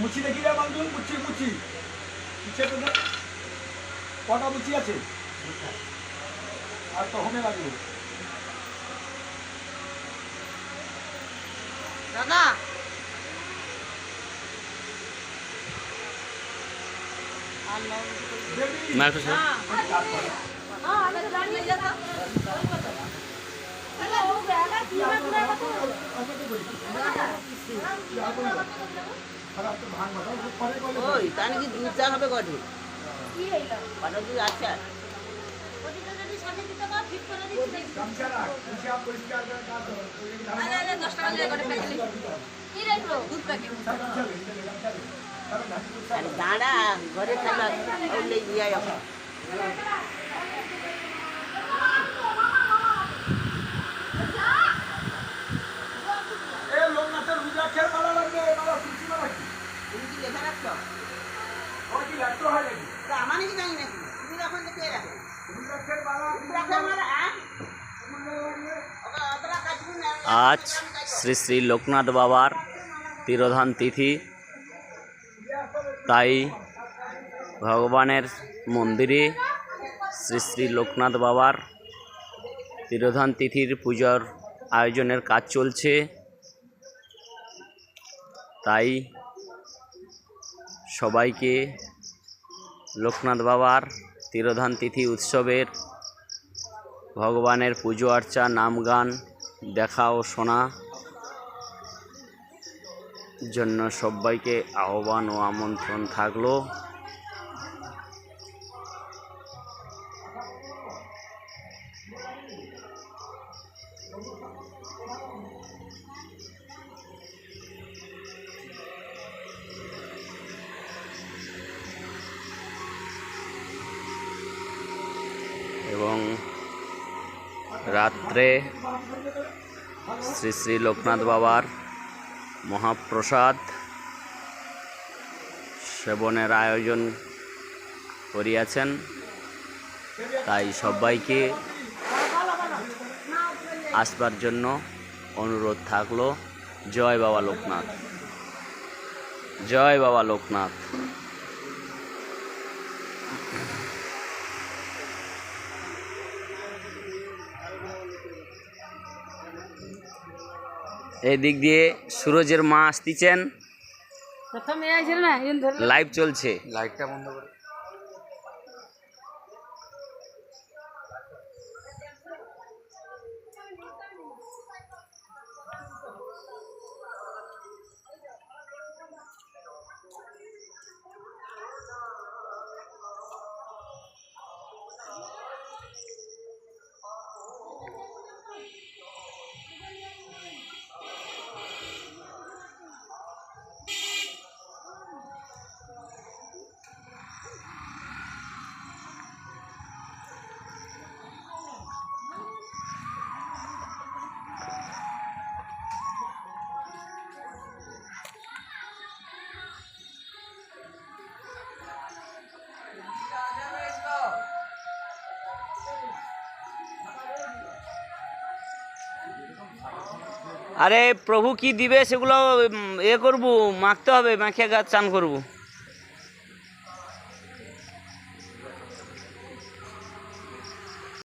মুচি দেখি রে মালগুলো মুচি মুচি মুছে তো দেখ। কটা মুচি আছে আর তখনই লাগবে দাদা দেবী মাইক্রোসফট ওই তা নাকি দুধ চা হবে কটে কটা দুধ আচ্ছা ওই আর দাঁড়া ঘরে থাকা ওলে নিয়ে আজ শ্রী শ্রী লোকনাথ বাবার তিরোধান তিথি। তাই ভগবানের মন্দিরে শ্রী শ্রী লোকনাথ বাবার তিরোধান তিথির পুজোর আয়োজনের কাজ চলছে। তাই সবাইকে লোকনাথ বাবার তিরোধান তিথি উৎসবের ভগবানের পুজো আর্চা নাম গান, দেখা ও শোনা জন্য সবাইকে আহ্বান ও আমন্ত্রণ থাকল। এবং রাত্রে শ্রী শ্রী লোকনাথ বাবার মহাপ্রসাদ সেবনের আয়োজন করিয়াছেন। তাই সবাইকে আসবার জন্য অনুরোধ থাকল। জয় বাবা লোকনাথ। জয় বাবা লোকনাথ। এই দিক দিয়ে সুরজের মা আসতেছেন। প্রথমে আইছিল না এই ধরে লাইভ চলছে। লাইটটা বন্ধ করে। আরে প্রভু কি দিবে সেগুলো এ করব মাখতে হবে মাখিয়ে গাছ চান করব।